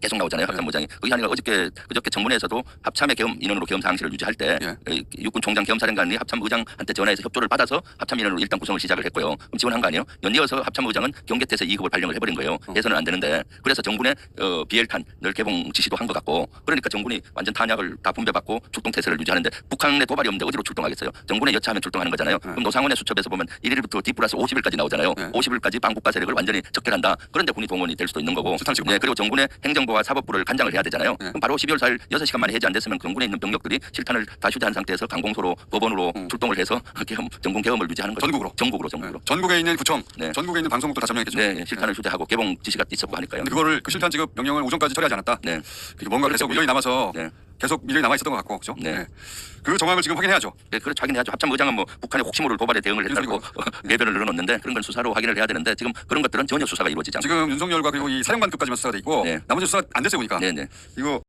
계속 나오잖아요. 합참부장이. 그게 아니라 어저께 그저께 정문에서도 합참의 계엄 인원으로 계엄 사항실을 유지할 때 예. 이 육군 총장 계엄사령관이 합참의장한테 전화해서 협조를 받아서 합참 인원으로 일단 구성을 시작을 했고요. 그럼 지원한 거 아니에요? 연이어서 합참의장은 경계태세 2급을 발령을 해버린 거예요. 어. 해서는 안 되는데 그래서 정군의 어, 비엘탄을 개봉 지시도 한 것 같고 그러니까 정군이 완전 탄약을 다 분배받고 출동태세를 유지하는데 북한에 도발이 없는데 어디로 출동하겠어요? 정군에 여차하면 출동하는 거잖아요. 네. 그럼 노상원의 수첩에서 보면 1일부터 D 플러스 50일까지 나오잖아요. 네. 50일까지 반국가 세력을 완전히 적결한다. 그런데 군이 동원이 될 수도 있는 거고. 네, 그리고 정군의 행정 부와 사법부를 간장을 해야 되잖아요. 네. 그럼 바로 12월 4일 6시간 만에 해제 안 됐으면 정군에 있는 병력들이 실탄을 다 휴대한 상태에서 강공소로 법원으로 음. 출동을 해서 계엄, 정군 계엄을 유지하는 거죠. 전국으로? 전국으로 네. 전국으로. 전국에 있는 구청, 네. 전국에 있는 방송국도 다 점령했겠죠. 네, 네, 실탄을 휴대하고 개봉 지시가 있었고 하니까요. 그거를 그 실탄 지급 명령을 오전까지 처리하지 않았다. 네. 그게 뭔가 계속 밀려이 남아서 네. 계속 밀려이 남아 있었던 것 같고, 그죠? 네. 그 정황을 지금 확인해야죠. 네, 그렇죠. 확인해야죠. 합참 의장은 뭐 북한의 혹시 모를 도발에 대응을 했다고 예변을 늘어놓는데 그런 건 수사로 확인을 해야 되는데 지금 그런 것들은 전혀 수사가 이루어지지 않고. 지금 윤석열과 그리고 이 사령관급까지만 수사가 돼 있고 네. 나머지 수사 안 됐어요 보니까. 네, 네. 이거